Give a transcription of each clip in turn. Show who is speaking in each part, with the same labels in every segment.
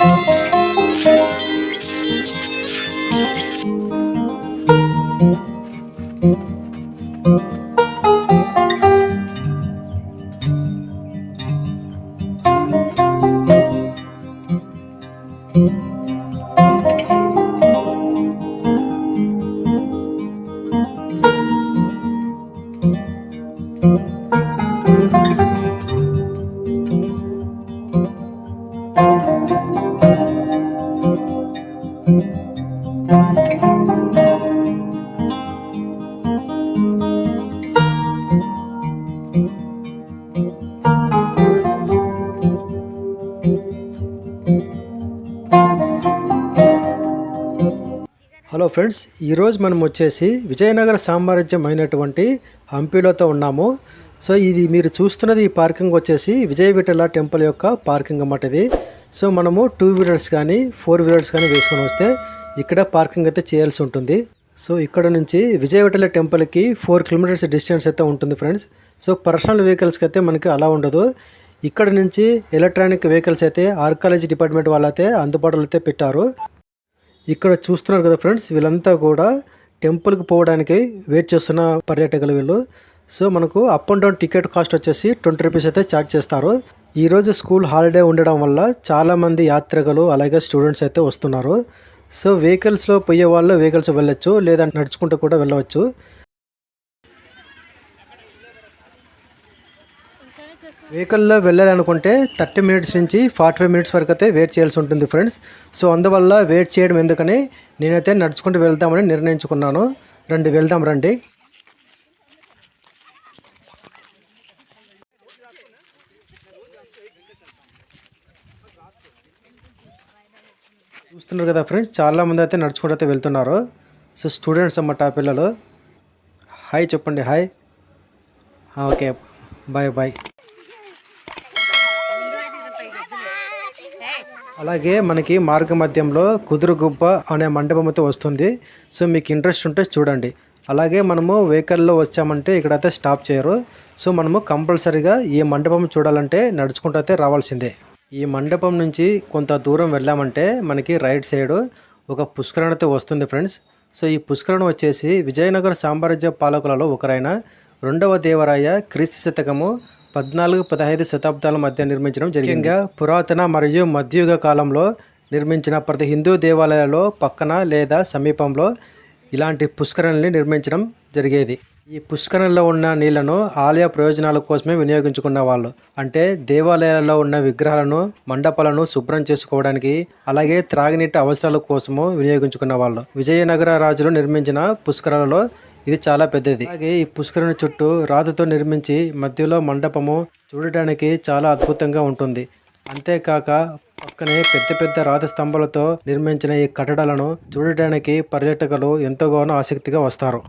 Speaker 1: Thank you. Hello friends ఈరోజు మనం వచ్చేసి విజయనగర సామ్రాజ్యం అయినటువంటి హంపీలోతో ఉన్నాము. సో ఇది మీరు చూస్తున్నది ఈ పార్కింగ్ వచ్చేసి విజయ విఠల టెంపుల్ యొక్క పార్కింగ్ అన్నమాట ఇది. సో మనము టూ వీలర్స్ కానీ ఫోర్ వీలర్స్ కానీ వేసుకొని వస్తే ఇక్కడ పార్కింగ్ అయితే చేయాల్సి ఉంటుంది. సో ఇక్కడ నుంచి విజయ విఠల టెంపుల్కి ఫోర్ కిలోమీటర్స్ డిస్టెన్స్ అయితే ఉంటుంది ఫ్రెండ్స్. సో పర్సనల్ వెహికల్స్కి అయితే మనకి అలా ఉండదు. ఇక్కడ నుంచి ఎలక్ట్రానిక్ వెహికల్స్ అయితే ఆర్కాలజీ డిపార్ట్మెంట్ వాళ్ళైతే అందుబాటులో అయితే పెట్టారు. ఇక్కడ చూస్తున్నారు కదా ఫ్రెండ్స్ వీళ్ళంతా కూడా టెంపుల్కి పోవడానికి వెయిట్ చేస్తున్న పర్యాటకులు వీళ్ళు. సో మనకు up and down ticket cost వచ్చేసి ట్వంటీ రూపీస్ అయితే ఛార్జ్ చేస్తారు. ఈరోజు స్కూల్ హాలిడే ఉండడం వల్ల చాలామంది యాత్రికులు అలాగే స్టూడెంట్స్ అయితే వస్తున్నారు. సో వెహికల్స్లో పోయే వాళ్ళు వెహికల్స్ వెళ్ళొచ్చు లేదా నడుచుకుంటూ కూడా వెళ్ళవచ్చు. వెహికల్లో వెళ్ళాలనుకుంటే థర్టీ మినిట్స్ నుంచి ఫార్టీ ఫైవ్ మినిట్స్ వరకు అయితే వెయిట్ చేయాల్సి ఉంటుంది ఫ్రెండ్స్ సో అందువల్ల వెయిట్ చేయడం ఎందుకని నేనైతే నడుచుకుంటూ వెళ్దామని నిర్ణయించుకున్నాను. రండి వెళ్దాం రండి. చూస్తున్నారు కదా ఫ్రెండ్స్ చాలా మంది అయితే నడుచుకుంటూ అయితే వెళ్తున్నారు. సో స్టూడెంట్స్ అన్నమాట ఆ పిల్లలు. హాయ్ చెప్పండి హాయ్ ఓకే బాయ్ బాయ్ అలాగే మనకి మార్గ మధ్యంలో కుదురుగుబ్బ అనే మండపం అయితే వస్తుంది. సో మీకు ఇంట్రెస్ట్ ఉంటే చూడండి. అలాగే మనము వెహికల్లో వచ్చామంటే ఇక్కడైతే స్టాప్ చేయరు. సో మనము కంపల్సరీగా ఈ మండపం చూడాలంటే నడుచుకుంటూ అయితే రావాల్సిందే. ఈ మండపం నుంచి కొంత దూరం వెళ్ళామంటే మనకి రైట్ సైడ్ ఒక పుష్కరణ అయితే వస్తుంది ఫ్రెండ్స్. సో ఈ పుష్కరణ వచ్చేసి విజయనగర సామ్రాజ్య పాలకులలో ఒకరైన రెండవ దేవరాయ క్రీస్తు శతకము పద్నాలుగు పదహైదు శతాబ్దాల మధ్య నిర్మించడం జరిగింది. పురాతన మరియు మధ్యయుగ కాలంలో నిర్మించిన ప్రతి హిందూ దేవాలయాల్లో పక్కన లేదా సమీపంలో ఇలాంటి పుష్కరణల్ని నిర్మించడం జరిగేది. ఈ పుష్కరంలో ఉన్న నీళ్ళను ఆలయ ప్రయోజనాల కోసమే వినియోగించుకున్న వాళ్ళు. అంటే దేవాలయాలలో ఉన్న విగ్రహాలను మండపాలను శుభ్రం చేసుకోవడానికి అలాగే త్రాగినీటి అవసరాల కోసము వినియోగించుకున్న వాళ్ళు. విజయనగర రాజులు నిర్మించిన పుష్కరాలలో ఇది చాలా పెద్దది. అలాగే ఈ పుష్కరుని చుట్టూ రాతితో నిర్మించి మధ్యలో మండపము చూడటానికి చాలా అద్భుతంగా ఉంటుంది. అంతేకాక పక్కనే పెద్ద పెద్ద రాతి స్తంభాలతో నిర్మించిన ఈ కట్టడాలను చూడటానికి పర్యాటకులు ఎంతగానో ఆసక్తిగా వస్తారు.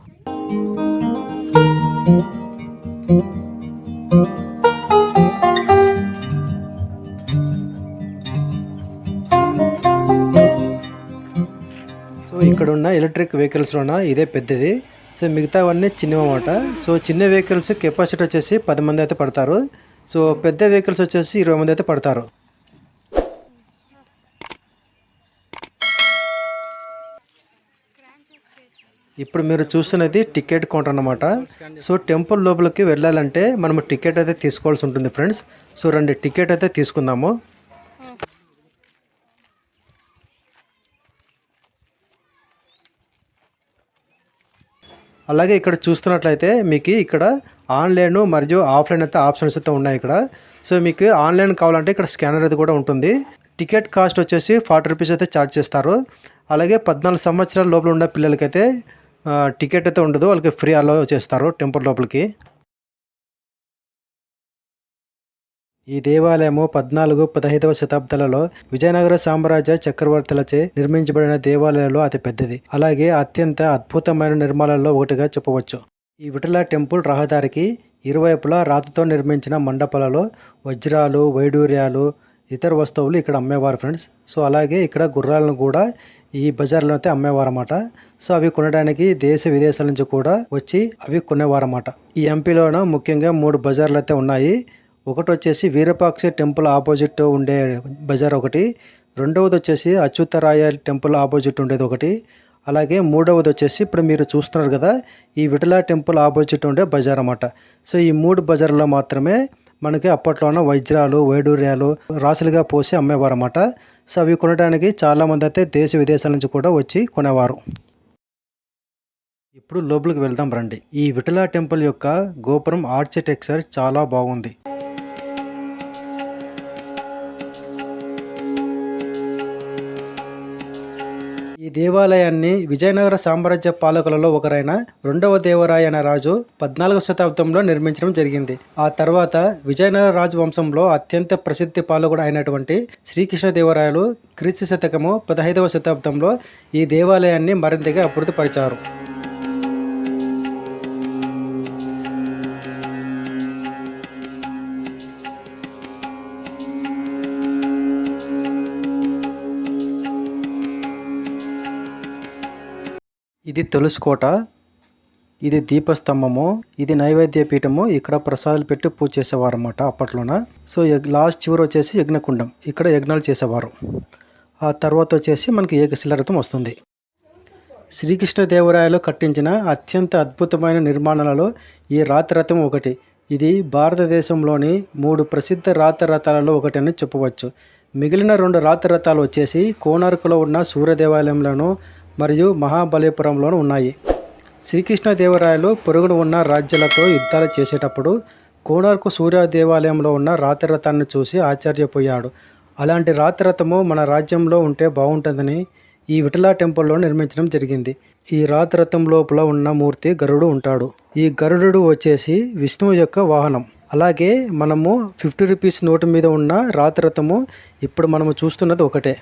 Speaker 1: ఇక్కడ ఉన్న ఎలక్ట్రిక్ వెహికల్స్లోన ఇదే పెద్దది. సో మిగతావన్నీ చిన్నవన్నమాట సో చిన్న వెహికల్స్ కెపాసిటీ వచ్చేసి పది మంది అయితే పడతారు. సో పెద్ద వెహికల్స్ వచ్చేసి ఇరవై మంది అయితే పడతారు. ఇప్పుడు మీరు చూస్తున్నది టికెట్ కౌంటర్ అనమాట సో టెంపుల్ లోపలికి వెళ్ళాలంటే మనం టికెట్ అయితే తీసుకోవాల్సి ఉంటుంది ఫ్రెండ్స్. సో రెండు టికెట్ అయితే తీసుకుందాము. అలాగే ఇక్కడ చూస్తున్నట్లయితే మీకు ఇక్కడ ఆన్లైన్ మరియు ఆఫ్లైన్ అయితే ఆప్షన్స్ అయితే ఉన్నాయి ఇక్కడ. సో మీకు ఆన్లైన్ కావాలంటే ఇక్కడ స్కానర్ అయితే కూడా ఉంటుంది. టికెట్ కాస్ట్ వచ్చేసి ఫార్టీ రూపీస్ అయితే ఛార్జ్ చేస్తారు. అలాగే పద్నాలుగు సంవత్సరాల లోపల ఉన్న పిల్లలకైతే టికెట్ అయితే ఉండదు. వాళ్ళకి ఫ్రీ అలో చేస్తారు టెంపుల్ లోపలికి. ఈ దేవాలయము పద్నాలుగు పదహైదవ శతాబ్దాలలో విజయనగర సామ్రాజ్య చక్రవర్తులచే నిర్మించబడిన దేవాలయాల్లో అతి పెద్దది. అలాగే అత్యంత అద్భుతమైన నిర్మాణాల్లో ఒకటిగా చెప్పవచ్చు. ఈ విఠల టెంపుల్ రహదారికి ఇరువైపులా రాతితో నిర్మించిన మండపాలలో వజ్రాలు వైడూర్యాలు ఇతర వస్తువులు ఇక్కడ అమ్మేవారు ఫ్రెండ్స్. సో అలాగే ఇక్కడ గుర్రాలను కూడా ఈ బజార్లో అయితే అమ్మేవారు అన్నమాట సో అవి కొనడానికి దేశ విదేశాల నుంచి కూడా వచ్చి అవి కొనేవారన్నమాట. ఈ ఎంపీలోన ముఖ్యంగా మూడు బజార్లు అయితే ఉన్నాయి. ఒకటి వచ్చేసి వీరపాక్షి టెంపుల్ ఆపోజిట్ ఉండే బజార్ ఒకటి రెండవది వచ్చేసి అచ్యుతరాయ టెంపుల్ ఆపోజిట్ ఉండేది ఒకటి అలాగే మూడవది వచ్చేసి ఇప్పుడు మీరు చూస్తున్నారు కదా ఈ విఠల టెంపుల్ ఆపోజిట్ ఉండే బజార్ అన్నమాట. సో ఈ మూడు బజార్లో మాత్రమే మనకి అప్పట్లోన వజ్రాలు వైడూర్యాలు రాసులుగా పోసి అమ్మేవారు అన్నమాట. సో అవి కొనడానికి చాలామంది అయితే దేశ విదేశాల నుంచి కూడా వచ్చి కొనేవారు. ఇప్పుడు లోపలికి వెళ్దాం రండి. ఈ విఠలా టెంపుల్ యొక్క గోపురం ఆర్కిటెక్చర్ చాలా బాగుంది. దేవాలయాన్ని విజయనగర సామ్రాజ్య పాలకులలో ఒకరైన రెండవ దేవరాయ అనే రాజు పద్నాలుగవ శతాబ్దంలో నిర్మించడం జరిగింది. ఆ తర్వాత విజయనగర రాజవంశంలో అత్యంత ప్రసిద్ధి పాలకుడు అయినటువంటి శ్రీకృష్ణదేవరాయలు క్రీస్తు శతకము పదహైదవ శతాబ్దంలో ఈ దేవాలయాన్ని మరింతగా అభివృద్ధి ఇది తులసికోట ఇది దీపస్తంభము ఇది నైవేద్య పీఠము ఇక్కడ ప్రసాదాలు పెట్టి పూజ చేసేవారు అన్నమాట అప్పట్లోన. సో లాస్ట్ చివరి వచ్చేసి యజ్ఞకుండం ఇక్కడ యజ్ఞాలు చేసేవారు. ఆ తర్వాత వచ్చేసి మనకి ఏకశిలారథం వస్తుంది. శ్రీకృష్ణదేవరాయలు కట్టించిన అత్యంత అద్భుతమైన నిర్మాణాలలో ఈ రాతరథం ఒకటి. ఇది భారతదేశంలోని మూడు ప్రసిద్ధ రాతరథాలలో ఒకటి అని చెప్పవచ్చు. మిగిలిన రెండు రాతరథాలు వచ్చేసి కోణార్కులో ఉన్న సూర్యదేవాలయంలోను మరియు మహాబలిపురంలోనూ ఉన్నాయి. శ్రీకృష్ణదేవరాయలు పొరుగున ఉన్న రాజ్యాలతో యుద్ధాలు చేసేటప్పుడు కోణార్కు సూర్య దేవాలయంలో ఉన్న రాతిరథాన్ని చూసి ఆశ్చర్యపోయాడు. అలాంటి రాతిరథము మన రాజ్యంలో ఉంటే బాగుంటుందని ఈ విఠలా టెంపుల్లో నిర్మించడం జరిగింది. ఈ రాతిరథం లోపల ఉన్న మూర్తి గరుడు ఉంటాడు. ఈ గరుడు వచ్చేసి విష్ణువు యొక్క వాహనం. అలాగే మనము ఫిఫ్టీ రూపీస్ నోటు మీద ఉన్న రాతిరథము ఇప్పుడు మనము చూస్తున్నది ఒకటే.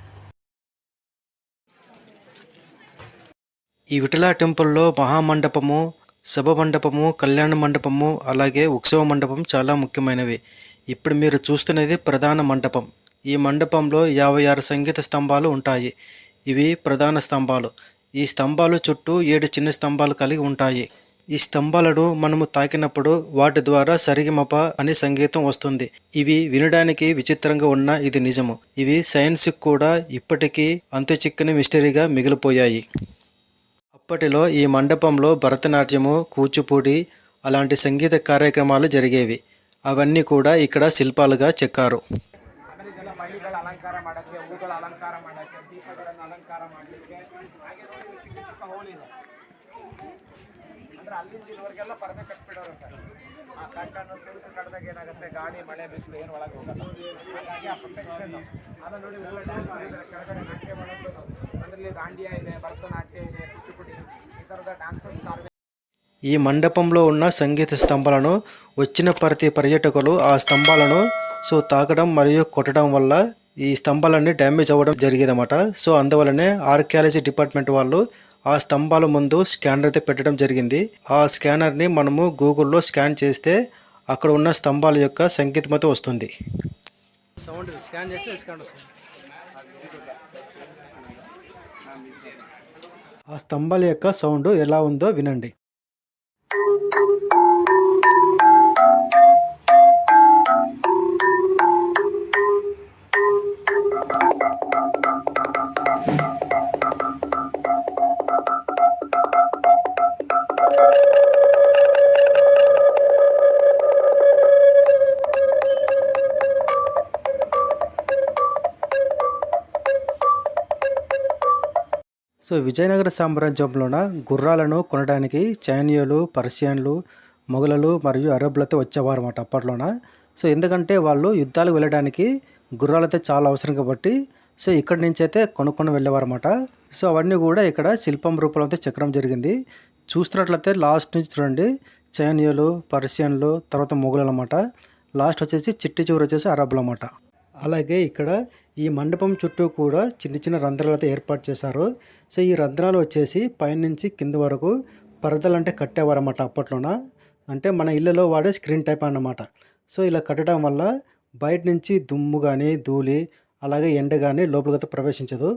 Speaker 1: ఈ విఠల టెంపుల్లో మహామండపము సభ మండపము కళ్యాణ మండపము అలాగే ఉత్సవ మండపం చాలా ముఖ్యమైనవి. ఇప్పుడు మీరు చూస్తున్నది ప్రధాన మండపం. ఈ మండపంలో యాభై ఆరు సంగీత స్తంభాలు ఉంటాయి. ఇవి ప్రధాన స్తంభాలు. ఈ స్తంభాలు చుట్టూ ఏడు చిన్న స్తంభాలు కలిగి ఉంటాయి. ఈ స్తంభాలను మనము తాకినప్పుడు వాటి ద్వారా సరిగమప అనే సంగీతం వస్తుంది. ఇవి వినడానికి విచిత్రంగా ఉన్న ఇది నిజము. ఇవి సైన్స్కి కూడా ఇప్పటికీ అంతు చిక్కని మిస్టరీగా మిగిలిపోయాయి. అప్పటిలో ఈ మండపంలో భరతనాట్యము కూచిపూడి అలాంటి సంగీత కార్యక్రమాలు జరిగేవి అవన్నీ కూడా ఇక్కడ శిల్పాలుగా చెక్కారు
Speaker 2: ಇದೆಲ್ಲ ಮಹಿಳೆಗಳ ಅಲಂಕಾರ ಮಾಡಕ್ಕೆ ಹೂಗಳ ಅಲಂಕಾರ ಮಾಡಕ್ಕೆ ದೀಪಗಳನ್ನು ಅಲಂಕಾರ ಮಾಡಲಿಕ್ಕೆ ಹಾಗೆ ನೋಡಿ ಇಲ್ಲಿ ಚಿಕ್ಕ ಚಿಕ್ಕ ಹೋಲ್ ಇದೆ ಅಂದ್ರೆ ಅಲ್ಲಿಂದ ಇಲ್ಲಿವರೆಗೆಲ್ಲ ಪರದೆ ಕಟ್ಬಿಡೋರು ಸರ್ ಆ ಕಟ್ಟನ್ನು ಸುರುಕು ಕಡ್ದಾಗ ಏನಾಗುತ್ತೆ ಗಾಳಿ ಮಳೆ ಬಿಸಿಲು ಏನು ಒಳಗೆ ಹೋಗಲ್ಲ ಹಾಗಾಗಿ ಆ ಪ್ರೊಟೆಕ್ಷನ್ ಅದು ನೋಡಿ ಎಲ್ಲ ಡ್ಯಾನ್ಸ್ ಇದೆ ಕೆಳಗಡೆ ನಾಟ್ಯ ಮಾಡೋದು ಅದರಲ್ಲಿ ದಾಂಡಿಯಾ ಇದೆ ಭರತನಾಟ್ಯ ಇದೆ ಕೂಚಿಪುಡಿ
Speaker 1: ఈ మండపంలో ఉన్న సంగీత స్తంభాలను వచ్చిన ప్రతి పర్యాటకులు ఆ స్తంభాలను సో తాకడం మరియు కొట్టడం వల్ల ఈ స్తంభాలన్నీ డ్యామేజ్ అవ్వడం జరిగేదన్నమాట. సో అందువల్లనే ఆర్కియాలజీ డిపార్ట్మెంట్ వాళ్ళు ఆ స్తంభాల ముందు స్కానర్ అయితే పెట్టడం జరిగింది. ఆ స్కానర్ని మనము గూగుల్లో స్కాన్ చేస్తే అక్కడ ఉన్న స్తంభాల యొక్క అయితే వస్తుంది. సౌండ్ స్కాన్ చేస్తే స్కాన్ వస్తుంది. ఆ స్తంభాల యొక్క సౌండ్ ఎలా ఉందో వినండి. సో విజయనగర సామ్రాజ్యంలోన గుర్రాలను కొనడానికి చైనీయులు పర్షియన్లు మొఘలలు మరియు అరబ్బులతో వచ్చేవారు అన్నమాట అప్పట్లోన. సో ఎందుకంటే వాళ్ళు యుద్ధాలకు వెళ్ళడానికి గుర్రాలైతే చాలా అవసరం కాబట్టి సో ఇక్కడి నుంచి అయితే కొనుక్కొని వెళ్ళేవారు అన్నమాట సో అవన్నీ కూడా ఇక్కడ శిల్పం రూపంలో అయితే జరిగింది. చూస్తున్నట్లయితే లాస్ట్ నుంచి చూడండి చైనీయులు పర్షియన్లు తర్వాత మొఘలు అన్నమాట. లాస్ట్ వచ్చేసి చిట్టి చివరి వచ్చేసి అరబ్బులు అన్నమాట. అలాగే ఇక్కడ ఈ మండపం చుట్టూ కూడా చిన్న చిన్న రంధ్రాలు అయితే ఏర్పాటు చేశారు. సో ఈ రంధ్రాలు వచ్చేసి పైనుంచి కింద వరకు పరదలు అంటే కట్టేవారు అన్నమాట అప్పట్లోన. అంటే మన ఇళ్ళలో వాడే స్క్రీన్ టైప్ అన్నమాట. సో ఇలా కట్టడం వల్ల బయట నుంచి దుమ్ము కానీ ధూళి అలాగే ఎండ కానీ లోపలికి ప్రవేశించదు.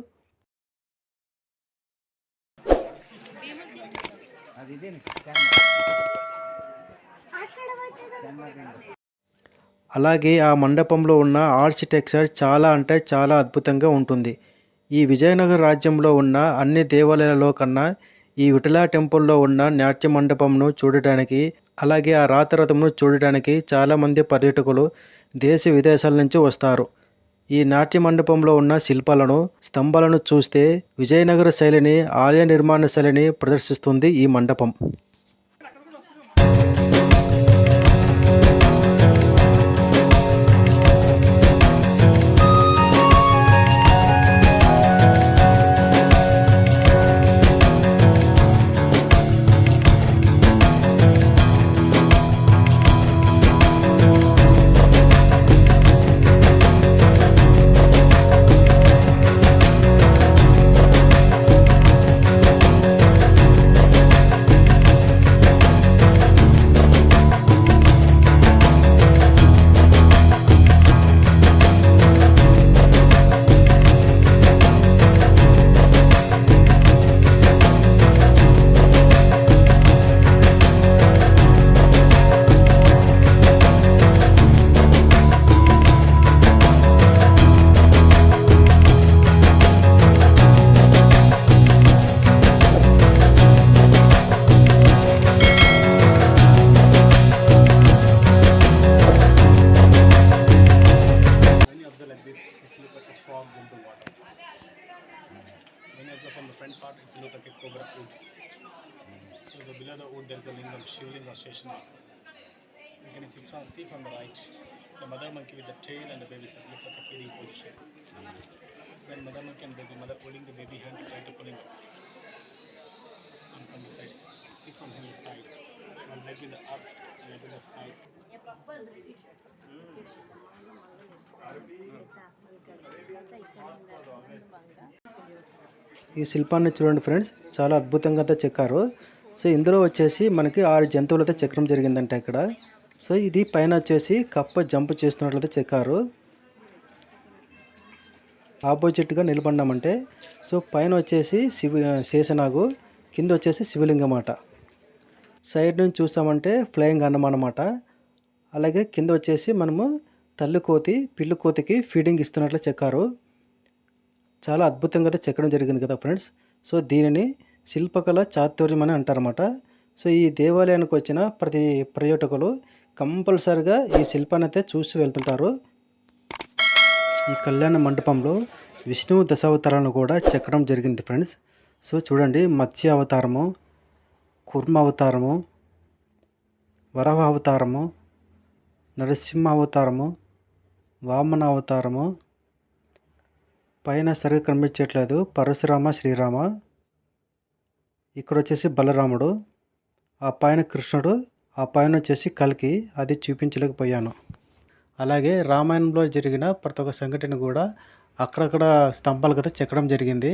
Speaker 1: అలాగే ఆ మండపంలో ఉన్న ఆర్కిటెక్చర్ చాలా అంటే చాలా అద్భుతంగా ఉంటుంది. ఈ విజయనగర రాజ్యంలో ఉన్న అన్ని దేవాలయాలలో కన్నా ఈ విఠలా టెంపుల్లో ఉన్న నాట్య మండపంను చూడటానికి అలాగే ఆ రాతరథంను చూడటానికి చాలామంది పర్యాటకులు దేశ విదేశాల నుంచి వస్తారు. ఈ నాట్య మండపంలో ఉన్న శిల్పాలను స్తంభాలను చూస్తే విజయనగర శైలిని ఆలయ నిర్మాణ శైలిని ప్రదర్శిస్తుంది ఈ మండపం.
Speaker 3: lingam, Shivlinga Sheshana. You can see from, see from the right, the mother monkey with the tail and the baby it's look like a feeding position. Then mother monkey and baby mother holding the baby hand to try to pulling up. And from the side, see from the side, one leg in the up, leg in the sky.
Speaker 1: ఈ శిల్పాన్ని చూడండి friends చాలా అద్భుతంగా అయితే చెక్కారు so ఇందులో వచ్చేసి మనకి ఆరు జంతువులతో చక్రం చెక్కడం జరిగిందంట ఇక్కడ. సో ఇది పైన వచ్చేసి కప్ప జంప్ చేస్తున్నట్లయితే చెక్కారు. ఆపోజిట్గా నిలబడినామంటే సో పైన వచ్చేసి శివ శేషనాగు కింద వచ్చేసి శివలింగం అన్నమాట సైడ్ నుంచి చూస్తామంటే ఫ్లయింగ్ అన్నం అనమాట అలాగే కింద వచ్చేసి మనము తల్లి కోతి పిల్లి కోతికి ఫీడింగ్ ఇస్తున్నట్లు చెక్కారు. చాలా అద్భుతంగా అయితే చెక్కడం జరిగింది కదా ఫ్రెండ్స్. సో దీనిని శిల్పకళ చాతుర్యం అని అంటారన్నమాట. సో ఈ దేవాలయానికి వచ్చిన ప్రతి పర్యాటకులు కంపల్సరిగా ఈ శిల్పాన్ని అయితే చూసి వెళ్తుంటారు. ఈ కళ్యాణ మండపంలో విష్ణువు దశావతారాలను కూడా చెక్కడం జరిగింది ఫ్రెండ్స్. సో చూడండి మత్స్య అవతారము కుర్మ అవతారము వరవ అవతారము నరసింహ అవతారము వామన అవతారము పైన సరిగ్గా కనిపించట్లేదు. పరశురామ శ్రీరామ ఇక్కడ వచ్చేసి బలరాముడు ఆ పైన కృష్ణుడు ఆ పైన వచ్చేసి కల్కి అది చూపించలేకపోయాను. అలాగే రామాయణంలో జరిగిన ప్రతి ఒక్క సంఘటన కూడా అక్కడక్కడ స్తంభాలు కదా చెక్కడం జరిగింది.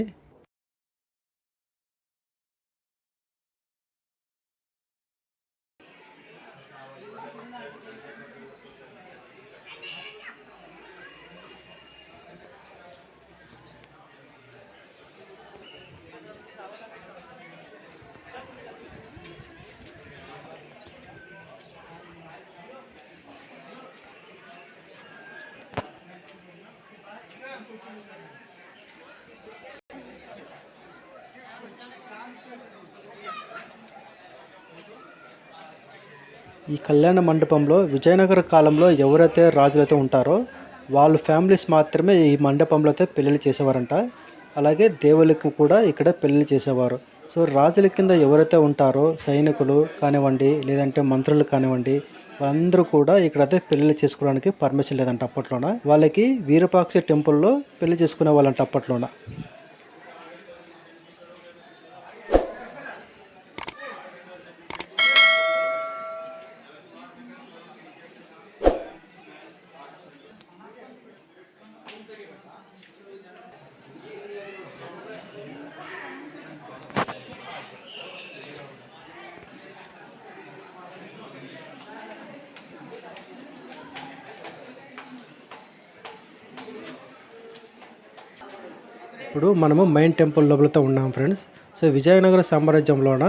Speaker 1: ఈ కళ్యాణ మండపంలో విజయనగర కాలంలో ఎవరైతే రాజులైతే ఉంటారో వాళ్ళ ఫ్యామిలీస్ మాత్రమే ఈ మండపంలో అయితే పెళ్ళిళ్ళు చేసేవారంట. అలాగే దేవుళ్ళకి కూడా ఇక్కడ పెళ్ళిళ్ళు చేసేవారు. సో రాజుల కింద ఎవరైతే ఉంటారో సైనికులు కానివ్వండి లేదంటే మంత్రులు కానివ్వండి వాళ్ళందరూ కూడా ఇక్కడైతే పెళ్ళి చేసుకోవడానికి పర్మిషన్ లేదంట అప్పట్లోన. వాళ్ళకి వీరపాక్షి టెంపుల్లో పెళ్ళి చేసుకునే వాళ్ళంట అప్పట్లోన. ఇప్పుడు మనము మెయిన్ టెంపుల్ లోపలతో ఉన్నాం ఫ్రెండ్స్. సో విజయనగర సామ్రాజ్యంలోన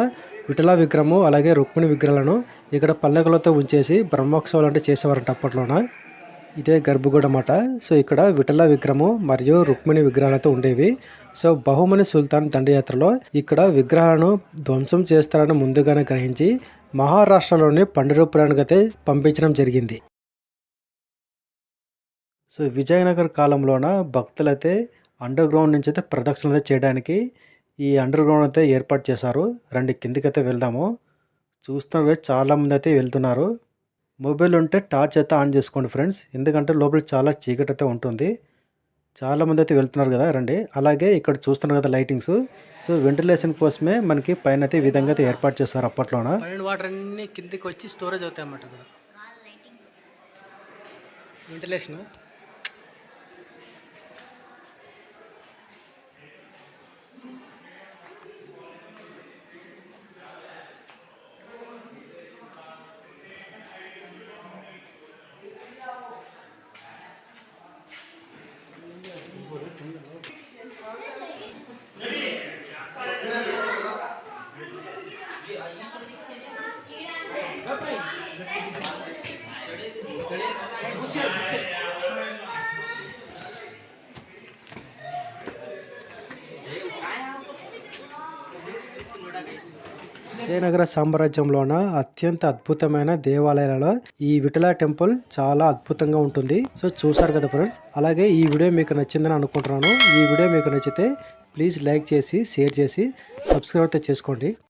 Speaker 1: విఠల విగ్రహము అలాగే రుక్మిణి విగ్రహాలను ఇక్కడ పల్లకలతో ఉంచేసి బ్రహ్మోత్సవాలు అంటే చేసేవారంట అప్పట్లోన. ఇదే గర్భగుడి అన్నమాట. సో ఇక్కడ విఠల విగ్రహము మరియు రుక్మిణి విగ్రహాలతో ఉండేవి. సో బహుమని సుల్తాన్ దండయాత్రలో ఇక్కడ విగ్రహాలను ధ్వంసం చేస్తారని ముందుగానే గ్రహించి మహారాష్ట్రలోని పండరపురానికి పంపించడం జరిగింది. సో విజయనగర్ కాలంలోన భక్తులైతే అండర్ గ్రౌండ్ నుంచి అయితే ప్రదక్షిణ అయితే చేయడానికి ఈ అండర్ గ్రౌండ్ అయితే ఏర్పాటు చేశారు. రండి కిందికైతే వెళ్దాము. చూస్తున్నారు చాలామంది చాలా మంది అయితే వెళ్తున్నారు. మొబైల్ ఉంటే టార్చ్ అయితే ఆన్ చేసుకోండి ఫ్రెండ్స్ ఎందుకంటే లోపల చాలా చీకటి అయితే ఉంటుంది. చాలామంది అయితే వెళ్తున్నారు కదా రండి. అలాగే ఇక్కడ చూస్తున్నారు కదా లైటింగ్స్ సో వెంటిలేషన్ కోసమే మనకి పైన అయితే ఈ విధంగా అయితే ఏర్పాటు చేస్తారు అప్పట్లోన. వాటర్ అన్ని కిందికి వచ్చి స్టోరేజ్ అవుతాయి అన్నమాట వెంటిలేషన్ విజయనగర సామ్రాజ్యంలోన అత్యంత అద్భుతమైన దేవాలయాలలో ఈ విఠల టెంపుల్ చాలా అద్భుతంగా ఉంటుంది. సో చూసారు కదా ఫ్రెండ్స్? అలాగే ఈ వీడియో మీకు నచ్చిందని అనుకుంటున్నాను. ఈ వీడియో మీకు నచ్చితే ప్లీజ్ లైక్ చేసి షేర్ చేసి సబ్స్క్రైబ్ అయితే చేసుకోండి.